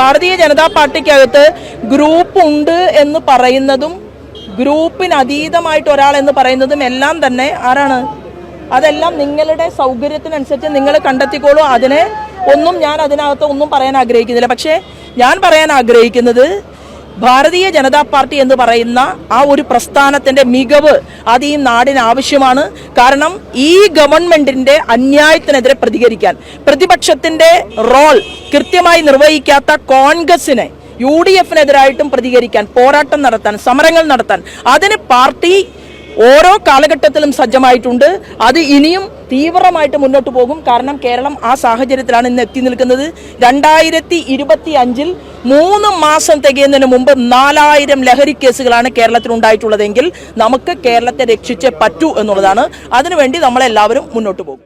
ഭാരതീയ ജനതാ പാർട്ടിക്കകത്ത് ഗ്രൂപ്പ് ഉണ്ട് എന്ന് പറയുന്നതും ഗ്രൂപ്പിന് അതീതമായിട്ട് ഒരാൾ എന്ന് പറയുന്നതും എല്ലാം തന്നെ ആരാണ്? അതെല്ലാം നിങ്ങളുടെ സൗകര്യത്തിനനുസരിച്ച് നിങ്ങൾ കണ്ടെത്തിക്കോളൂ. അതിനെ ഒന്നും ഞാൻ അതിനകത്ത് ഒന്നും പറയാൻ ആഗ്രഹിക്കുന്നില്ല. പക്ഷേ ഞാൻ പറയാൻ ആഗ്രഹിക്കുന്നത് ഭാരതീയ ജനതാ പാർട്ടി എന്ന് പറയുന്ന ആ ഒരു പ്രസ്ഥാനത്തിന്റെ മികവ് അത് ഈ നാടിന് ആവശ്യമാണ്. കാരണം ഈ ഗവൺമെന്റിന്റെ അന്യായത്തിനെതിരെ പ്രതികരിക്കാൻ പ്രതിപക്ഷത്തിന്റെ റോൾ കൃത്യമായി നിർവഹിക്കാത്ത കോൺഗ്രസിനെ യു ഡി എഫിനെതിരായിട്ടും പ്രതികരിക്കാൻ പോരാട്ടം നടത്താൻ സമരങ്ങൾ നടത്താൻ അതിന് പാർട്ടി ഓരോ കാലഘട്ടത്തിലും സജ്ജമായിട്ടുണ്ട്. അത് ഇനിയും തീവ്രമായിട്ട് മുന്നോട്ട് പോകും. കാരണം കേരളം ആ സാഹചര്യത്തിലാണ് ഇന്ന് എത്തി നിൽക്കുന്നത്. രണ്ടായിരത്തി ഇരുപത്തി അഞ്ചിൽ മൂന്ന് മാസം തികയുന്നതിന് മുമ്പ് നാലായിരം ലഹരി കേസുകളാണ് കേരളത്തിൽ ഉണ്ടായിട്ടുള്ളതെങ്കിൽ നമുക്ക് കേരളത്തെ രക്ഷിച്ചേ പറ്റൂ എന്നുള്ളതാണ്. അതിനുവേണ്ടി നമ്മളെല്ലാവരും മുന്നോട്ട് പോകും.